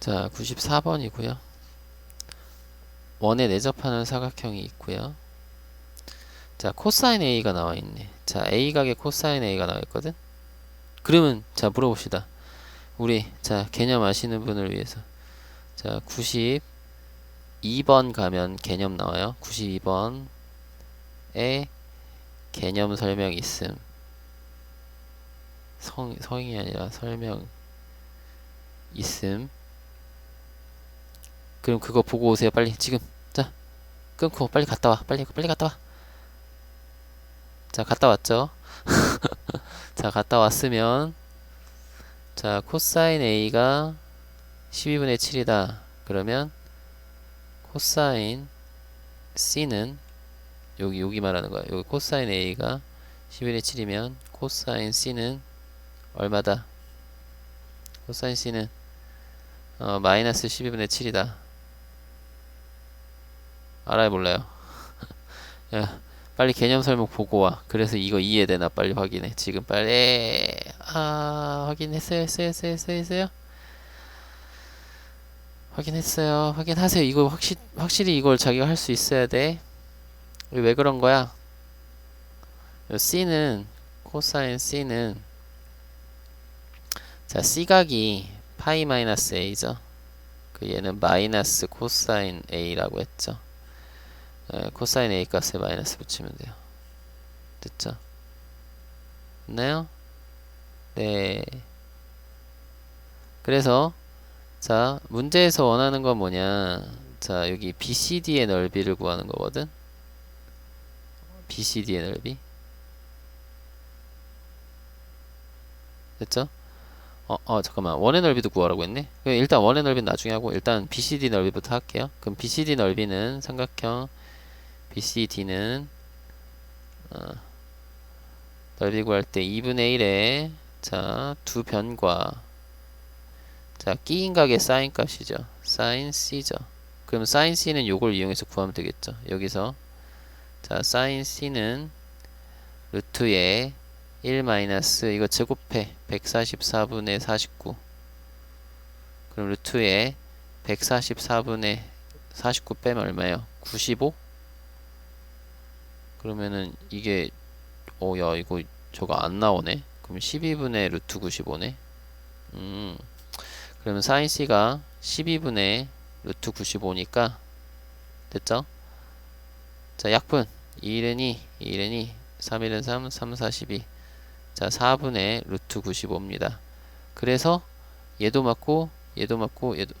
자, 94번이고요. 원에 내접하는 사각형이 있고요. 자, 코사인 A가 나와 있네. 자, A 각의 코사인 A가 나와 있거든. 그러면 자, 물어봅시다. 우리 자, 개념 아시는 분을 위해서. 자, 92번 가면 개념 나와요. 92번에 개념 설명 있음. 성 성이 아니라 설명 있음. 그럼 그거 보고 오세요. 빨리 지금. 자, 끊고 빨리 갔다 와. 빨리 빨리 갔다 와. 자, 갔다 왔죠? 자, 갔다 왔으면 자, 코사인 A가 12분의 7이다. 그러면 코사인 C는 여기 여기 말하는 거야. 여기 코사인 A가 12분의 7이면 코사인 C는 얼마다? 코사인 C는 어, 마이너스 12분의 7이다. 알아요, 몰라요? 야, 빨리 개념 설명 보고 와. 그래서 이거 이해되나 빨리 확인해. 지금 빨리. 아, 확인했어요, 했어요, 했어요, 했어요, 했어요? 확인했어요. 확인하세요. 이거 확실, 확실히 이걸 자기가 할 수 있어야 돼. 왜 그런 거야? 요 C는, 코사인 C는, 자, C각이 파이 마이너스 A죠. 그 얘는 마이너스 코사인 A라고 했죠. 에, 코사인 A 값에 마이너스 붙이면 돼요. 됐죠? 됐나요? 네. 그래서 자 문제에서 원하는 건 뭐냐? 자 여기 BCD의 넓이를 구하는 거거든. BCD의 넓이. 됐죠? 어, 어, 잠깐만. 원의 넓이도 구하라고 했네? 일단 원의 넓이는 나중에 하고, 일단 BCD 넓이부터 할게요. 그럼 BCD 넓이는 삼각형 BCD는 어, 넓이 구할 때 2분의 1에 자, 두 변과 자, 끼인 각의 사인 값이죠. 사인 C죠. 그럼 사인 C는 요걸 이용해서 구하면 되겠죠. 여기서 자, 사인 C는 루트에 1 마이너스 이거 제곱해 144분의 49 그럼 루트에 144분의 49 빼면 얼마예요? 95? 그러면은 이게 어야 이거 저거 안 나오네 그럼 12분의 루트 95네 음 그러면 사인 C가 12분의 루트 95니까 됐죠? 자 약분 2일은 2 2일은 2 3일은 3 3 42 자, 4분의 루트 95입니다. 그래서 얘도 맞고 얘도 맞고 얘도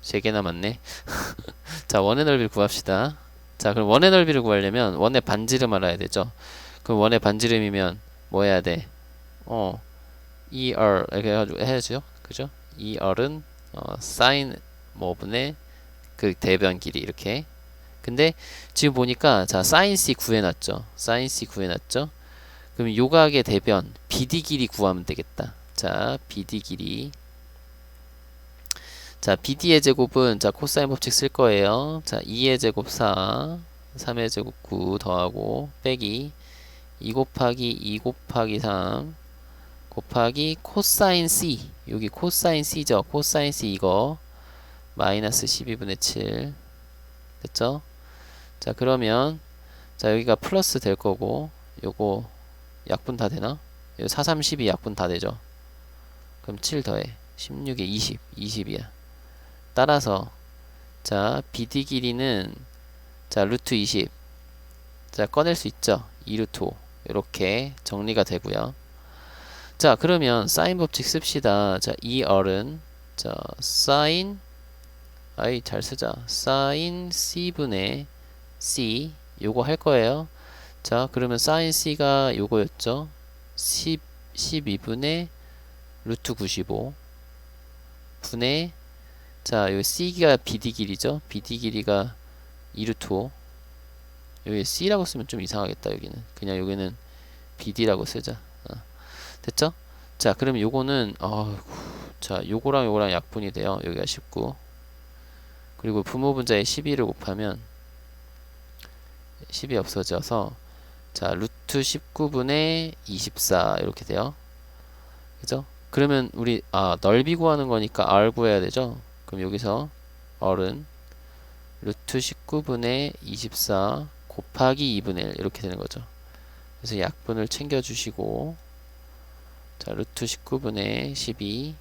세 개나 맞네. 자, 원의 넓이를 구합시다. 자, 그럼 원의 넓이를 구하려면 원의 반지름 알아야 되죠. 그럼 원의 반지름이면 뭐 해야 돼? 어, 2R 이렇게 해가지고 해야죠. 그죠? 2R은 어, 사인 뭐분의 그 대변 길이 이렇게. 근데 지금 보니까 자, 사인 C 구해놨죠. 사인 C 구해놨죠. 그럼 요각의 대변 BD 길이 구하면 되겠다. 자, BD 길이. 자, BD의 제곱은 자, 코사인 법칙 쓸 거예요. 자, 2의 제곱 4, 3의 제곱 9 더하고 빼기 2 곱하기 2 곱하기 3 곱하기 코사인 C. 여기 코사인 C죠. 코사인 C 이거 마이너스 12분의 7. 됐죠? 자, 그러면 자, 여기가 플러스 될 거고 요거 약분 다 되나? 4, 3, 12 약분 다 되죠. 그럼 7 더해 16에 20, 20이야. 따라서 자 BD 길이는 자 루트 20. 자 꺼낼 수 있죠. 2루트 5 이렇게 정리가 되고요. 자 그러면 사인 법칙 씁시다. 자 2R은 자 사인 아이 잘 쓰자. 사인 C분의 C 요거 할 거예요. 자, 그러면 사인 C가 요거였죠. 10, 12분의 루트 95 분의 자, 여기 C가 BD 길이죠. BD 길이가 2루트 5 여기 C라고 쓰면 좀 이상하겠다, 여기는. 그냥 여기는 BD라고 쓰자. 어. 됐죠? 자, 그럼 요거는 어, 자, 요거랑 요거랑 약분이 돼요. 여기가 19 그리고 부모분자에 12를 곱하면 10이 없어져서 자, 루트 19분의 24 이렇게 돼요. 그죠? 그러면 우리 아, 넓이 구하는 거니까 R 구해야 되죠? 그럼 여기서 어른 루트 19분의 24 곱하기 2분의 1 이렇게 되는 거죠. 그래서 약분을 챙겨주시고 자 루트 19분의 12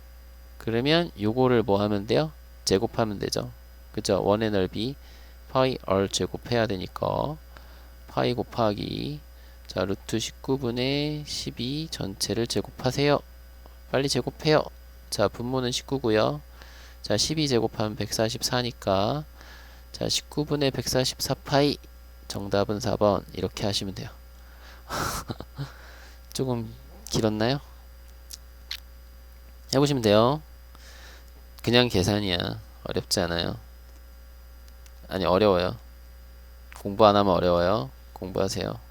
그러면 요거를 뭐 하면 돼요? 제곱하면 되죠. 그죠? 원의 넓이 파이 r 제곱해야 되니까 파이 곱하기 자 루트 19분의 12 전체를 제곱하세요. 빨리 제곱해요. 자 분모는 19고요. 자 12 제곱하면 144니까 자 19분의 144파이 정답은 4번 이렇게 하시면 돼요. 조금 길었나요? 해보시면 돼요. 그냥 계산이야. 어렵지 않아요. 아니 어려워요. 공부 안 하면 어려워요. 공부하세요.